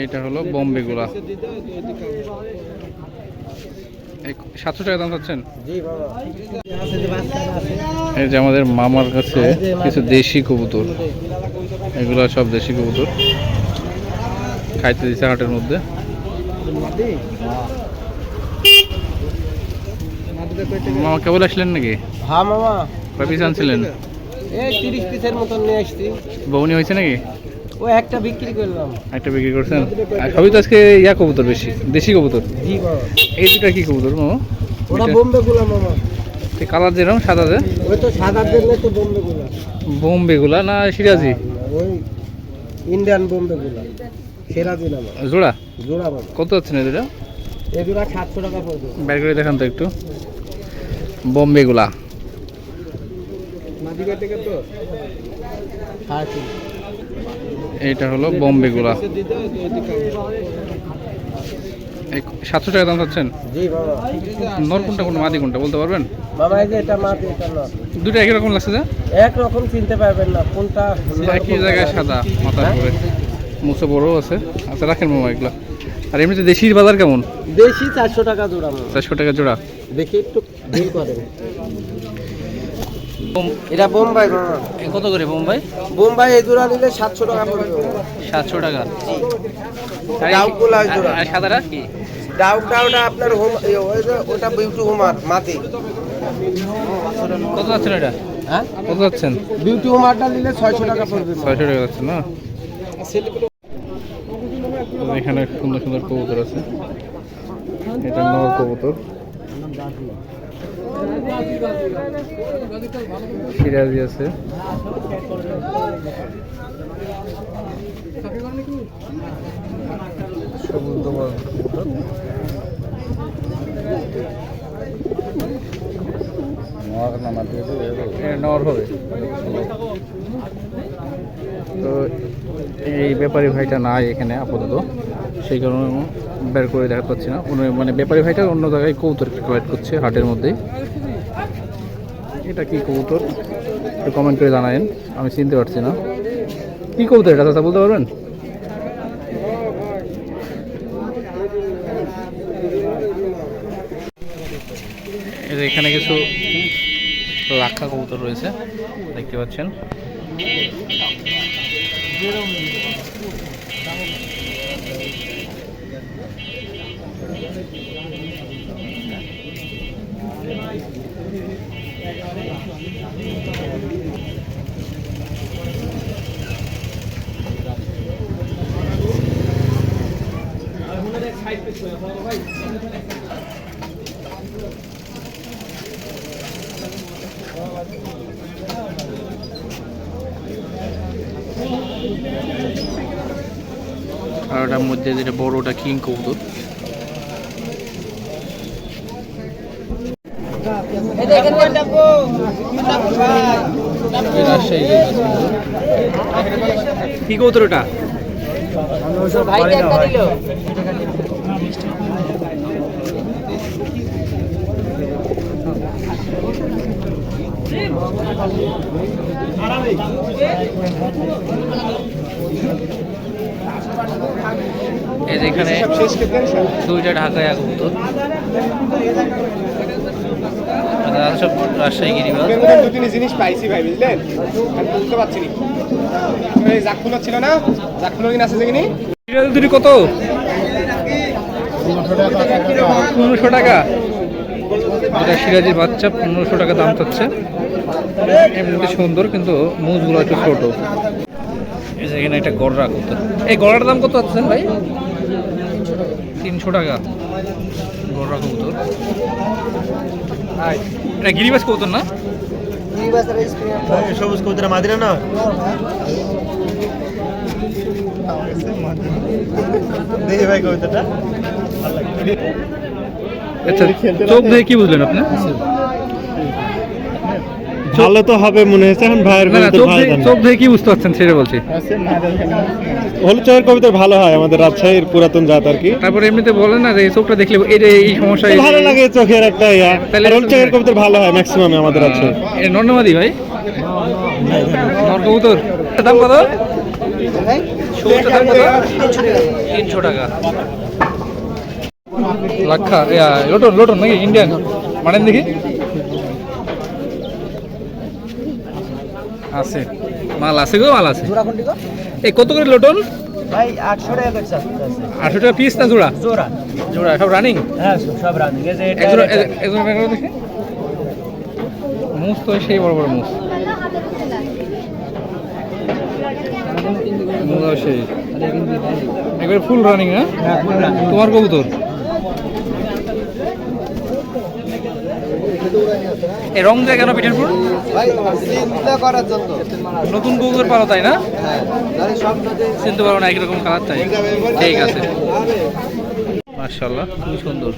এইটা হলো বোম্বে গুলা সাতশো টাকা দাম চাচ্ছেন? এই যে আমাদের মামার কাছে কিছু দেশি কবুতর। এগুলো সব দেশি কবুতর। খাইতে দিচ্ছে হাটের মধ্যে। মামা কেবল আসলেন নাকি? হ্যাঁ মামা। কয় পিস আনছিলেন? এই তিরিশ পিসের মতন নিয়ে আসছি। বউনি হয়েছে নাকি? ও একটা বিক্রি করলাম। একটা বিক্রি করছেন? আর সবই তো আজকে ইয়া কবুতর বেশি দেশি কবুতর? জি বাবা। এই দুটা কি কবুতর মামা? ওটা বোম্বে গুলা মামা। কালার যেরকম সাদা যে? ওই তো সাদা দিলে তো বোম্বে গুলা। বোম্বে গুলা না সিরাজি? ওই ইন্ডিয়ান বোম্বে গুলা। সিরাজি না জোড়া? জোড়া বাবা কত আছে না এটা এই 700 টাকা পড়বে। বের করে দেখান তো একটু। বোম্বে গুলা। মাদিগা থেকে তো? 350 এটা হলো বোম্বে গুলা সাতশো টাকা দাম চাচ্ছেন? নর কোনটা কোনটা মাদি কোনটা বলতে পারবেন? দুটো একই রকম লাগছে যা? একরকম চিনতে পারবেন না কোনটা একই জায়গায় সাদা মাথার উপরে। হ্যাঁ? মুছে বড় আছে। আচ্ছা রাখেন মামা এগুলা। আর এমনিতে দেশির বাজার কেমন? দেশি চারশো টাকা জোড়া চারশো টাকা জোড়া। দেখি একটু এটা বোম্বাই কত করে বোম্বাই? বোম্বাই এই জোড়া নিলে সাতশো টাকা পড়বে সাতশো টাকা। ডাউকগুলা এই জোড়া আর সাদাটা কি? ডাউকটা ওটা আপনার হোম ওটা বিউটি হোমার মাটি। কত যাচ্ছেন এটা? হ্যাঁ? কত যাচ্ছেন? বিউটি হোমারটা নিলে ছয়শো টাকা পড়বে ছয়শো টাকা যাচ্ছে না? এখানে সুন্দর সুন্দর কবুতর আছে। এটা নর কবুতর। সিরাজি আছে নর হবে। তো এই ব্যাপারী ভাইটা নাই এখানে আপাতত। সেই কারণে বের করে দেখা পাচ্ছি না। মানে ব্যাপারী ভাইটা অন্য জায়গায় কবুতর প্রোভাইড করছে হাটের মধ্যেই। এটা কি কবুতর একটু কমেন্ট করে জানায়েন। আমি চিনতে পারছি না। কি কবুতর এটা দাদা বলতে পারবেন? এখানে কিছু রাখা কবুতর রয়েছে, দেখতে পাচ্ছেন। আর ওটার মধ্যে যেটা বড়টা কিং কবুতর এই রাজশাহী লেবুস কবুতর। কি কবুতর ওটা এই এখানে দুইটা ঢাকায় কবুতর আর সব রাজশাহী মধ্যে দু তিন জিনিস পাইছি ভাই বুঝলেন? আমি বুঝতে পারছি না। এই জাকফুলো ছিল না? জাকফুলো কিনা আছে দেখিনি? সিরিয়াল দুটি কত? পনেরোশো টাকা এটা সিরাজির বাচ্চা পনেরোশো টাকা দাম চাচ্ছে। এমনিতে সুন্দর কিন্তু মুজগুলো একটু ছোট। এই যে এখানে একটা গড়রা কত এই গড়ার দাম কত আছে ভাই? তিনশো টাকা। গড়রা কবুতর। এটা গিরিবাস কবুতর না? সবুজ কবুতরা মাদিরা না? দেখি ভাই কবিতাটা আচ্ছা চোখ দেখে কি বুঝলেন আপনি? ভালো তো হবে মনে হচ্ছে এখন ভাইয়ের চোখ ভালো দেখে জানে। চোখ দেখে কি বুঝতে পারছেন সেটা বলছি। হলুদ চয়ের কবিতা ভালো হয় আমাদের রাজশাহীর পুরাতন জাত আর কি। তারপরে এমনিতে বলেন না যে চোখটা দেখলে এটা এই সমস্যা ভালো লাগে চোখের একটা ইয়া। তাহলে হলুদ চয়ের কবিতা ভালো হয় ম্যাক্সিমাম আমাদের রাজশাহী এটা নর্নমাদি ভাই। নর কবুতর দাম কত? সবুজটা দাম কত? তিনশো টাকা। লাক্ষা লোটন লোটন নাকি ইন্ডিয়ান? মানেন দেখি। আছে। মাল আছে গো মাল আছে। এই কত করে লোটন? ভাই আটশো টাকা করে চাচ্ছে আটশো টাকা পিস না জোড়া? জোড়া। জোড়া সব রানিং হ্যাঁ সব রানিং এই যে মুস তো সেই বড় বড় মুস। সেই। একবারে ফুল রানিং না? তোমার কবুতর? এই রং দেয় কেন পিঠের জন্য। নতুন কবুতর পালো তাই না? হ্যাঁ চিনতে পারো না একরকম কালার তাই। ঠিক আছে মার্শাল্লাহ খুবই সুন্দর।